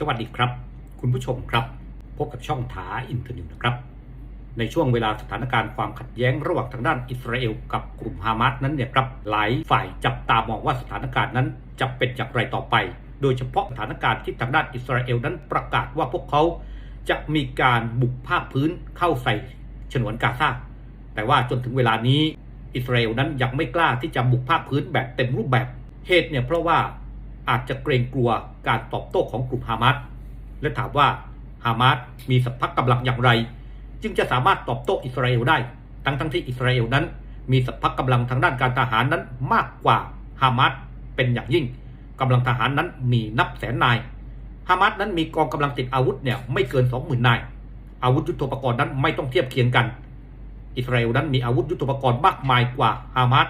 สวัสดีครับ คุณผู้ชมครับ พบกับช่องถาอินเทอร์นิวนะครับ ในช่วงเวลาสถานการณ์ความขัดแย้งระหว่างทางด้านอิสราเอลกับกลุ่มฮามาสนั้นเนี่ยครับหลายฝ่ายจับตามองว่าสถานการณ์นั้นจะเป็นอย่างไรต่อไป โดยเฉพาะสถานการณ์ที่ทางด้านอิสราเอลนั้นประกาศว่าพวกเขาจะมีการบุกภาคพื้นเข้าใส่ฉนวนกาซาแต่ว่าจนถึงเวลานี้อิสราเอลนั้นยังไม่กล้าที่จะบุกภาคพื้นแบบเต็มรูปแบบเหตุเนี่ยเพราะว่า อาจจะเกรงกลัวการตอบโต้ของกลุ่มฮามาสและถามว่าฮามาสมีสัพพะกำลังอย่างไร จึงจะสามารถตอบโต้อิสราเอลได้ ทั้งทั้งที่อิสราเอลนั้น มีสัพพะกำลังทางด้านการทหารนั้นมากกว่าฮามาสเป็นอย่างยิ่งกำลังทหารนั้นมีนับแสนนายฮามาสนั้นมีกองกำลังติดอาวุธเนี่ยไม่เกิน 20,000 นาย อาวุธยุทโธปกรณ์นั้นไม่ต้องเทียบเคียงกัน อิสราเอลนั้นมีอาวุธยุทโธปกรณ์มากมายกว่าฮามาส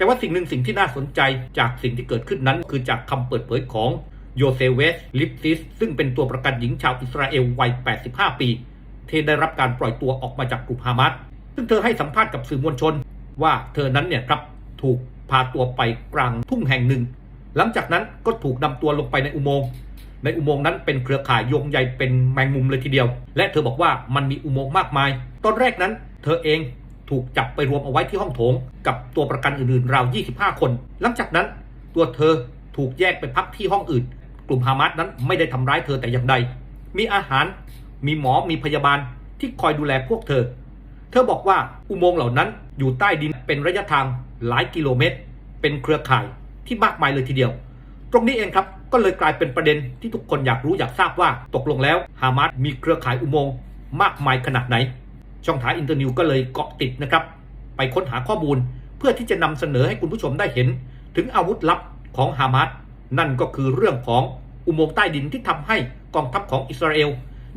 แต่ว่าสิ่งหนึ่งสิ่งที่น่าสนใจจากสิ่งที่เกิดขึ้นนั้น คือจากคำเปิดเผยของโยเซเวสลิปซิส ซึ่งเป็นตัวประกันหญิงชาวอิสราเอลวัย 85 ปีที่ได้รับการปล่อยตัวออกมาจากกลุ่มฮามาสซึ่งเธอให้สัมภาษณ์กับสื่อมวลชน ว่าเธอนั้นเนี่ยครับถูกพาตัวไปกลางทุ่งแห่งหนึ่ง หลังจากนั้นก็ถูกนำตัวลงไปในอุโมงค์ในอุโมงค์นั้นเป็นเครือข่ายโยงใยเป็นแมงมุมเลยทีเดียว และเธอบอกว่ามันมีอุโมงค์มากมาย ตอนแรกนั้น เธอเอง ถูกจับไปรวมเอาไว้ที่ห้องโถง กับตัวประกันอื่นๆ ราว 25 คน หลังจากนั้น ตัวเธอถูกแยกไปพักที่ห้องอื่น กลุ่มฮามาสนั้นไม่ได้ทำร้ายเธอแต่อย่างใด มีอาหาร มีหมอ มีพยาบาลที่คอยดูแลพวกเธอ เธอบอกว่าอุโมงค์เหล่านั้นอยู่ใต้ดินเป็นระยะทางหลายกิโลเมตร เป็นเครือข่ายที่มากมายเลยทีเดียว ตรงนี้เองครับก็เลยกลายเป็นประเด็นที่ทุกคนอยากรู้อยากทราบว่าตกลงแล้วฮามาสมีเครือข่ายอุโมงค์มากมายขนาดไหน ช่องทางอินเตอร์นิวก็เลยเกาะติดนะครับ ไปค้นหาข้อมูลเพื่อที่จะนำเสนอให้คุณผู้ชมได้เห็น ถึงอาวุธลับของฮามาสนั่นก็คือเรื่องของอุโมงค์ใต้ดินที่ทำให้กองทัพของอิสราเอล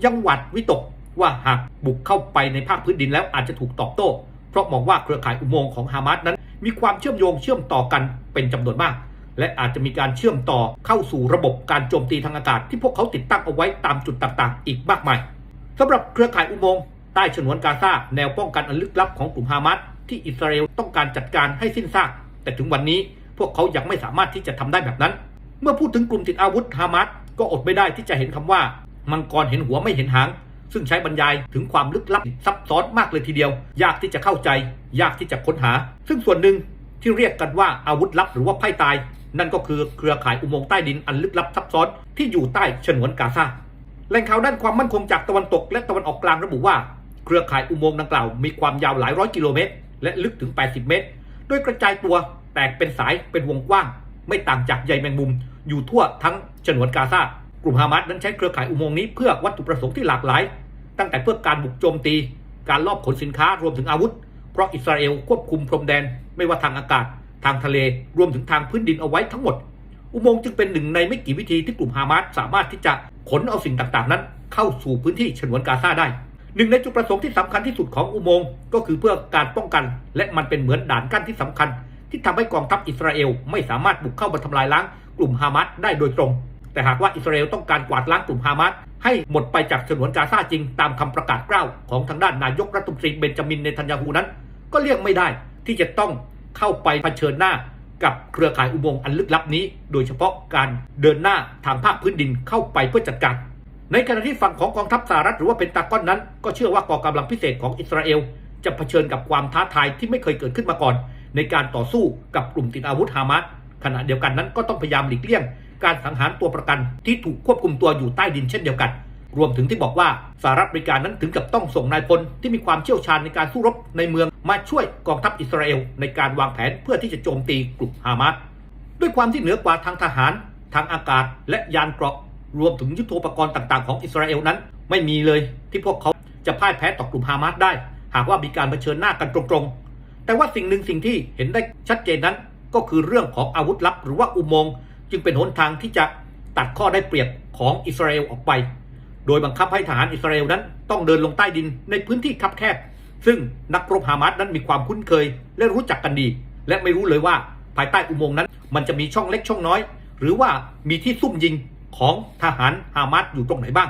ยังหวัดวิตกว่าหากบุกเข้าไปในภาคพื้นดินแล้วอาจจะถูกตอบโต้ เพราะมองว่าเครือข่ายอุโมงค์ของฮามาสนั้น มีความเชื่อมโยงเชื่อมต่อกันเป็นจำนวนมาก และอาจจะมีการเชื่อมต่อเข้าสู่ระบบการโจมตีทางอากาศ ที่พวกเขาติดตั้งเอาไว้ตามจุดต่างๆ อีกมากมายสำหรับเครือข่ายอุโมงค์ ใต้ฉนวนกาซาแนวป้องกันอันลึกลับของกลุ่มฮามาสที่อิสราเอลต้องการจัดการให้สิ้นซาก แต่ถึงวันนี้พวกเขายังไม่สามารถที่จะทำได้แบบนั้น เมื่อพูดถึงกลุ่มติดอาวุธฮามาสก็อดไม่ได้ที่จะเห็นคำว่า มังกรเห็นหัวไม่เห็นหาง ซึ่งใช้บรรยายถึงความลึกลับซับซ้อนมากเลยทีเดียว ยากที่จะเข้าใจ ยากที่จะค้นหา ซึ่งส่วนหนึ่งที่เรียกกันว่าอาวุธลับหรือว่าไพ่ตาย นั่นก็คือเครือข่ายอุโมงค์ใต้ดินอันลึกลับซับซ้อนที่อยู่ใต้ฉนวนกาซาแหล่งข่าวด้านความมั่นคงจากตะวันตกและตะวันออกกลางระบุว่า เครือข่ายอุโมงค์ดังกล่าวมีความยาวหลายร้อยกิโลเมตร และลึกถึง 80 เมตร โดยกระจายตัวแตกเป็นสายเป็นวงกว้าง ไม่ต่างจากใยแมงมุม อยู่ทั่วทั้งฉนวนกาซากลุ่มฮามาสนั้นใช้เครือข่ายอุโมงค์นี้เพื่อวัตถุประสงค์ที่หลากหลาย ตั้งแต่เพื่อการบุกโจมตี การลอบขนสินค้ารวมถึงอาวุธ เพราะอิสราเอลควบคุมพรมแดน ไม่ว่าทางอากาศ ทางทะเล รวมถึงทางพื้นดินเอาไว้ทั้งหมด อุโมงค์จึงเป็นหนึ่งในไม่กี่วิธีที่กลุ่มฮามาสสามารถที่จะขนเอาสิ่งต่างๆ นั้น เข้าสู่พื้นที่ฉนวนกาซาได้ หนึ่งในจุดประสงค์ที่สำคัญที่สุดของอุโมงค์ก็คือเพื่อการป้องกัน และมันเป็นเหมือนด่านกั้นที่สำคัญ ที่ทำให้กองทัพอิสราเอลไม่สามารถบุกเข้ามาทำลายล้างกลุ่มฮามาสได้โดยตรง แต่หากว่าอิสราเอลต้องการกวาดล้างกลุ่มฮามาสให้หมดไปจากฉนวนกาซาจริงตามคำประกาศกล้าวของทางด้านนายกรัฐมนตรีเบนจามินเนทันยาฮูนั้น ก็เลี่ยงไม่ได้ที่จะต้องเข้าไปเผชิญหน้ากับเครือข่ายอุโมงค์อันลึกลับนี้ โดยเฉพาะการเดินหน้าทางภาคพื้นดินเข้าไปเพื่อจัดการ ในขณะที่ฝั่งของกองทัพสหรัฐหรือว่าเป็นตาก้อนนั้น ก็เชื่อว่ากองกำลังพิเศษของอิสราเอล จะเผชิญกับความท้าทายที่ไม่เคยเกิดขึ้นมาก่อน ในการต่อสู้กับกลุ่มติดอาวุธฮามาสขณะเดียวกันนั้นก็ต้องพยายามหลีกเลี่ยง การสังหารตัวประกันที่ถูกควบคุมตัวอยู่ใต้ดินเช่นเดียวกัน รวมถึงที่บอกว่าสหรัฐอเมริกานั้นถึงกับต้องส่งนายพลที่มีความเชี่ยวชาญในการสู้รบในเมืองมาช่วยกองทัพอิสราเอลในการวางแผนเพื่อที่จะโจมตีกลุ่มฮามาสด้วยความที่เหนือกว่าทางทหาร ทางอากาศ และยานเกราะ รวมถึงยุทโธปกรณ์ต่างๆของอิสราเอลนั้น ไม่มีเลยที่พวกเขาจะพ่ายแพ้ต่อกลุ่มฮามาสได้ หากว่ามีการเผชิญหน้ากันตรงๆ แต่ว่าสิ่งหนึ่งสิ่งที่เห็นได้ชัดเจนนั้น ก็คือเรื่องของอาวุธลับ หรือว่าอุโมงค์จึงเป็นหนทางที่จะตัดข้อได้เปรียบของอิสราเอลออกไป โดยบังคับให้ทหารอิสราเอลนั้นต้องเดินลงใต้ดินในพื้นที่คับแคบ ซึ่งนักรบฮามาสนั้นมีความคุ้นเคย และรู้จักกันดี และไม่รู้เลยว่าภายใต้อุโมงค์นั้น มันจะมีช่องเล็กช่องน้อย หรือว่ามีที่ซุ่มยิง ของทหารฮามาสอยู่ตรงไหนบ้าง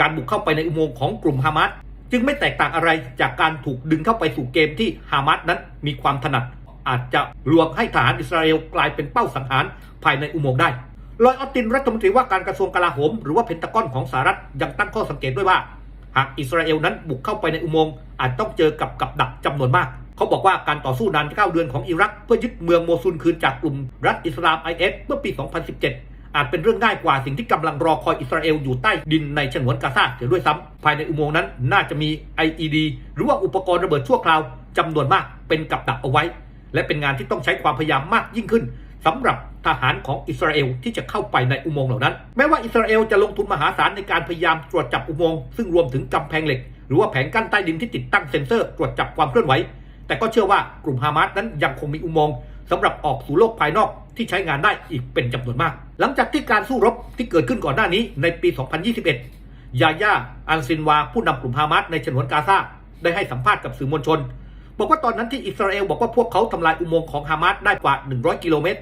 การบุกเข้าไปในอุโมงค์ของกลุ่มฮามาสจึงไม่แตกต่างอะไรจากการถูกดึงเข้าไปสู่เกมที่ฮามาสนั้นมีความถนัด อาจจะลวงให้ทหารอิสราเอลกลายเป็นเป้าสังหารภายในอุโมงค์ได้ลอยออสตินรัฐมนตรีว่าการกระทรวงกลาโหม หรือว่าเพนตากอนของสหรัฐยังตั้งข้อสังเกตด้วยว่า หากอิสราเอลนั้นบุกเข้าไปในอุโมงค์อาจต้องเจอกับกับดักจำนวนมาก เขาบอกว่าการต่อสู้นาน 9 เดือนของอิรัก เพื่อยึดเมืองโมซุลคืนจากกลุ่มรัฐอิสลาม IS เมื่อปี 2017 อาจเป็นเรื่องง่ายกว่าสิ่งที่กำลังรอคอยอิสราเอลอยู่ใต้ดินในฉนวนกาซาเสียด้วยซ้ำภายในอุโมงค์นั้นน่าจะมี IED หรือว่าอุปกรณ์ระเบิดชั่วคราวจำนวนมากเป็นกับดักเอาไว้ และเป็นงานที่ต้องใช้ความพยายามมากยิ่งขึ้นสำหรับทหารของอิสราเอลที่จะเข้าไปในอุโมงค์เหล่านั้น แม้ว่าอิสราเอลจะลงทุนมหาศาลในการพยายามตรวจจับอุโมงค์ซึ่งรวมถึงกำแพงเหล็ก หรือว่าแผงกั้นใต้ดินที่ติดตั้งเซ็นเซอร์ตรวจจับความเคลื่อนไหว แต่ก็เชื่อว่ากลุ่มฮามาสนั้นยังคงมีอุโมงค์สำหรับออกสู่โลกภายนอก ที่ใช้งานได้อีกเป็นจำนวนมาก หลังจากที่การสู้รบที่เกิดขึ้นก่อนหน้านี้ในปี 2021 ยาย่าอันซินวาผู้นำกลุ่มฮามาสในฉนวนกาซาได้ให้สัมภาษณ์กับสื่อมวลชน บอกว่าตอนนั้นที่อิสราเอลบอกว่าพวกเขาทำลายอุโมงค์ของฮามาสได้กว่า 100 กิโลเมตร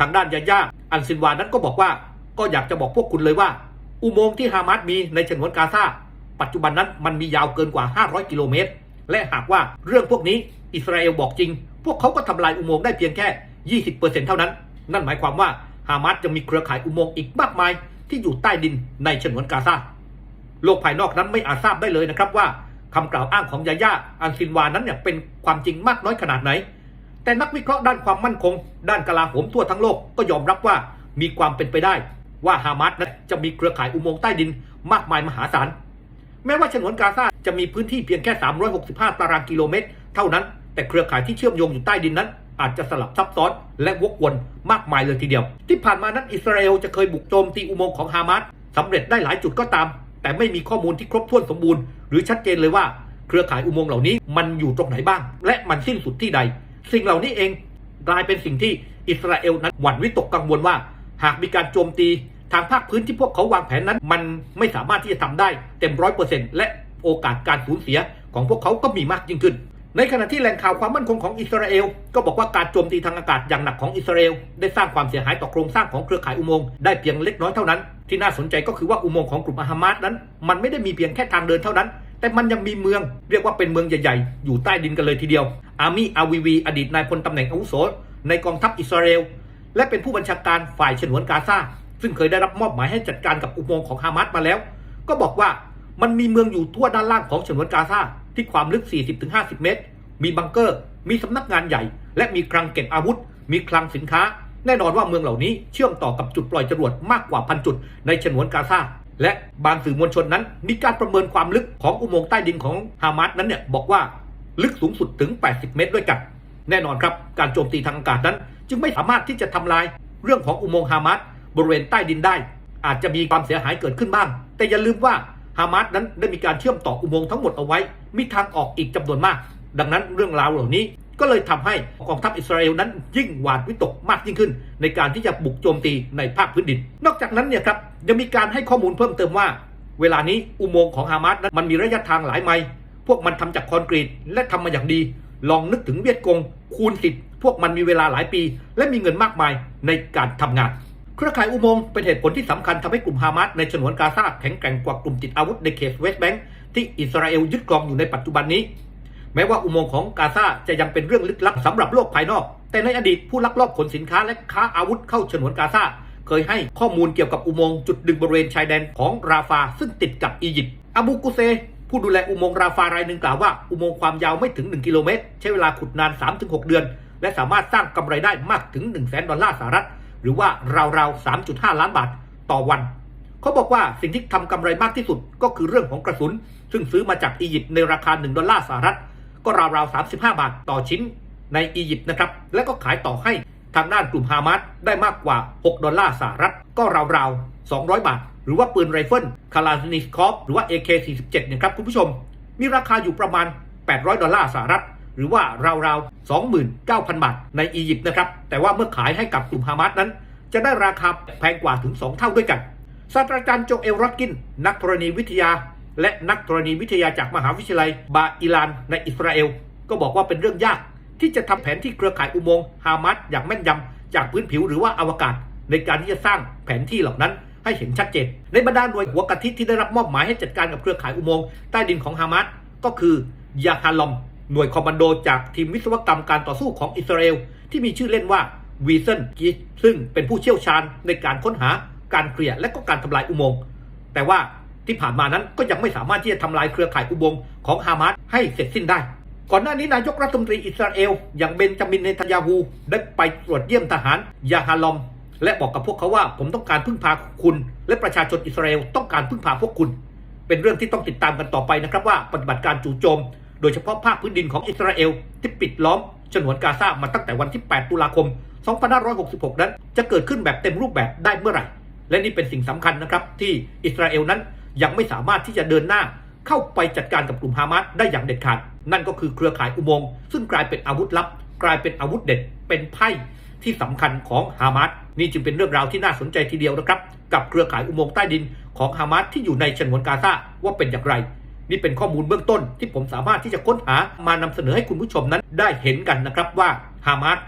ทางด้านยาย่าอันซินวานั้นก็บอกว่า ก็อยากจะบอกพวกคุณเลยว่า อุโมงค์ที่ฮามาสมีในฉนวนกาซาปัจจุบันนั้นมันมียาวเกินกว่า 500 กิโลเมตร และหากว่าเรื่องพวกนี้อิสราเอลบอกจริง พวกเขาก็ทำลายอุโมงค์ได้เพียงแค่ 20%เท่านั้น นั่นหมายความว่าฮามาสจะมีเครือข่ายอุโมงค์อีกมากมายที่อยู่ใต้ดินในฉนวนกาซา โลกภายนอกนั้นไม่อาจทราบได้เลยนะครับว่าคำกล่าวอ้างของยาย่าอันซินวานั้นเนี่ยเป็นความจริงมากน้อยขนาดไหน แต่นักวิเคราะห์ด้านความมั่นคง ด้านกลาโหมทั่วทั้งโลกก็ยอมรับว่ามีความเป็นไปได้ ว่าฮามาสนั้นจะมีเครือข่ายอุโมงค์ใต้ดินมากมายมหาศาล แม้ว่าฉนวนกาซาจะมีพื้นที่เพียงแค่ 365 ตารางกิโลเมตร เท่านั้น แต่เครือข่ายที่เชื่อมโยงอยู่ใต้ดินนั้น อาจจะสลับซับซ้อนและวกวนมากมายเลยทีเดียว ที่ผ่านมานั้นอิสราเอลจะเคยบุกโจมตีอุโมงค์ของฮามาสสำเร็จได้หลายจุดก็ตาม แต่ไม่มีข้อมูลที่ครบถ้วนสมบูรณ์หรือชัดเจนเลยว่าเครือข่ายอุโมงค์เหล่านี้มันอยู่ตรงไหนบ้าง และมันสิ้นสุดที่ใด สิ่งเหล่านี้เองกลายเป็นสิ่งที่อิสราเอลนั้นหวั่นวิตกกังวลว่า หากมีการโจมตีทางภาคพื้นที่พวกเขาวางแผนนั้น มันไม่สามารถที่จะทำได้เต็มร้อยเปอร์เซ็นต์และโอกาสการสูญเสียของพวกเขาก็มีมากยิ่งขึ้น ในขณะที่แหล่งข่าวความมั่นคงของอิสราเอลก็บอกว่าการโจมตีทางอากาศอย่างหนักของอิสราเอลได้สร้างความเสียหายต่อโครงสร้างของเครือข่ายอุโมงค์ได้เพียงเล็กน้อยเท่านั้น ที่น่าสนใจก็คือว่าอุโมงค์ของกลุ่มฮามาสนั้น มันไม่ได้มีเพียงแค่ทางเดินเท่านั้น แต่มันยังมีเมือง เรียกว่าเป็นเมืองใหญ่ๆ อยู่ใต้ดินกันเลยทีเดียว อามีอาวีวีอดีตนายพลตำแหน่งอาวุโสในกองทัพอิสราเอลและเป็นผู้บัญชาการฝ่ายฉนวนกาซาซึ่งเคยได้รับมอบหมายให้จัดการกับอุโมงค์ของฮามาสมาแล้ว ก็บอกว่ามันมีเมืองอยู่ทั่วด้านล่างของฉนวนกาซา ที่ความลึก 40-50 เมตร มีบังเกอร์ มีสำนักงานใหญ่ และมีคลังเก็บอาวุธ มีคลังสินค้า แน่นอนว่าเมืองเหล่านี้เชื่อมต่อกับจุดปล่อยจรวดมากกว่าพันจุดในฉนวนกาซาและบางสื่อมวลชนนั้น มีการประเมินความลึกของอุโมงค์ใต้ดินของฮามาสนั้นเนี่ยบอกว่าลึกสูงสุดถึง 80 เมตรด้วยกัน แน่นอนครับการโจมตีทางอากาศนั้น จึงไม่สามารถที่จะทำลายเรื่องของอุโมงค์ฮามาสบริเวณใต้ดินได้ อาจจะมีความเสียหายเกิดขึ้นบ้าง แต่อย่าลืมว่าฮามาสนั้นได้มีการเชื่อมต่ออุโมงค์ทั้งหมดเอาไว้ มีทางออกอีกจำนวนมาก ดังนั้นเรื่องราวเหล่านี้ก็เลยทำให้กองทัพอิสราเอลนั้นยิ่งหวาดวิตกมากยิ่งขึ้น ในการที่จะบุกโจมตีในภาคพื้นดิน นอกจากนั้นเนี่ยครับยังมีการให้ข้อมูลเพิ่มเติมว่า เวลานี้อุโมงค์ของฮามาสนั้นมันมีระยะทางหลายไมล์พวกมันทำจากคอนกรีตและทำมาอย่างดี ลองนึกถึงเวียดกง คูณสิบพวกมันมีเวลาหลายปี และมีเงินมากมายในการทำงาน เครือข่ายอุโมงค์เป็นเหตุผลที่สำคัญทำให้กลุ่มฮามาสในฉนวนกาซาแข็งแกร่งกว่ากลุ่มติดอาวุธในเขตเวสต์แบงก์ ที่อิสราเอลยึดครองอยู่ในปัจจุบันนี้ แม้ว่าอุโมงค์ของกาซาจะยังเป็นเรื่องลึกลับสำหรับโลกภายนอก แต่ในอดีตผู้ลักลอบขนสินค้าและค้าอาวุธเข้าฉนวนกาซาเคยให้ข้อมูลเกี่ยวกับอุโมงค์จุดดึงบริเวณชายแดนของราฟาซึ่งติดกับอียิปต์อบูกุเซผู้ดูแลอุโมงค์ราฟารายหนึ่งกล่าวว่าอุโมงค์ความยาวไม่ถึง 1 กิโลเมตร ใช้เวลาขุดนาน 3-6 เดือน และสามารถสร้างกำไรได้มากถึง 1 0 0 0 0แสนดอลลาร์สหรัฐ หรือว่าราวๆ 3.5 ล้านบาทต่อวัน เขาบอกว่าสิ่งที่ทำกำไรมากที่สุดก็คือเรื่องของกระสุน ซึ่งซื้อมาจากอียิปต์ในราคา 1 ดอลลาร์สหรัฐ ก็ราวๆ 35 บาทต่อชิ้นในอียิปต์นะครับ และก็ขายต่อให้ทางด้านกลุ่มฮามาสได้มากกว่า 6 ดอลลาร์สหรัฐ ก็ราวๆ 200 บาท หรือว่าปืนไรเฟิลคาลาสนิคอฟหรือว่า AK-47 เนี่ยครับคุณผู้ชม มีราคาอยู่ประมาณ 800 ดอลลาร์สหรัฐ หรือว่าราวๆ 29,000 บาทในอียิปต์นะครับ แต่ว่าเมื่อขายให้กับกลุ่มฮามาสนั้น จะได้ราคาแพงกว่าถึง 2 เท่าด้วยกันศาสตราจารย์โจเอลรอดกิน นักธรณีวิทยา และนักธรณีวิทยาจากมหาวิทยาลัยบาอิลานในอิสราเอล ก็บอกว่าเป็นเรื่องยากที่จะทำแผนที่เครือข่ายอุโมงค์ฮามาสอย่างแม่นยำจากพื้นผิวหรือว่าอวกาศ ในการที่จะสร้างแผนที่เหล่านั้นให้เห็นชัดเจน ในบรรดาหน่วยหัวกะทิที่ได้รับมอบหมายให้จัดการกับเครือข่ายอุโมงค์ใต้ดินของฮามาสก็คือยาฮาลอม หน่วยคอมมานโดจากทีมวิศวกรรมการต่อสู้ของอิสราเอล ที่มีชื่อเล่นว่าวีเซนกิซึ่งเป็นผู้เชี่ยวชาญในการค้นหาการเคลียร์และก็การทำลายอุโมงค์แต่ว่า ที่ผ่านมานั้นก็ยังไม่สามารถที่จะทำลายเครือข่ายอุโมงค์ของฮามาสให้เสร็จสิ้นได้ ก่อนหน้านี้นายกรัฐมนตรีอิสราเอล อย่างเบนจามินเนทันยาฮูได้ไปตรวจเยี่ยมทหารยาฮาลอม และบอกกับพวกเขาว่าผมต้องการพึ่งพาคุณ และประชาชนอิสราเอลต้องการพึ่งพาพวกคุณ เป็นเรื่องที่ต้องติดตามกันต่อไปนะครับว่าปฏิบัติการจู่โจม โดยเฉพาะภาคพื้นดินของอิสราเอลที่ปิดล้อมฉนวนกาซามาตั้งแต่วันที่ 8 ตุลาคม 2566 นั้น จะเกิดขึ้นแบบเต็มรูปแบบได้เมื่อไหร่ และนี่เป็นสิ่งสำคัญนะครับที่อิสราเอลนั้น ยังไม่สามารถที่จะเดินหน้าเข้าไปจัดการกับกลุ่มฮามาสได้อย่างเด็ดขาด นั่นก็คือเครือข่ายอุโมงค์ซึ่งกลายเป็นอาวุธลับ กลายเป็นอาวุธเด็ดเป็นไพ่ที่สำคัญของฮามาสนี่จึงเป็นเรื่องราวที่น่าสนใจทีเดียวนะครับ กับเครือข่ายอุโมงค์ใต้ดินของฮามาสที่อยู่ในฉนวนกาซาว่าเป็นอย่างไร นี่เป็นข้อมูลเบื้องต้นที่ผมสามารถที่จะค้นหามานำเสนอให้คุณผู้ชมนั้นได้เห็นกันนะครับว่าฮามาส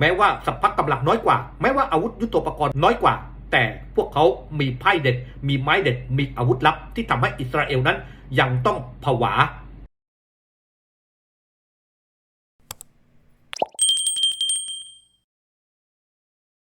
แม้ว่าสัพพะกำลังน้อยกว่า แม้ว่าอาวุธยุโทโธปกรณ์น้อยกว่า แต่พวกเขามีไพ่เด็ด มีไม้เด็ด มีอาวุธลับที่ทำให้อิสราเอลนั้นยังต้องผวา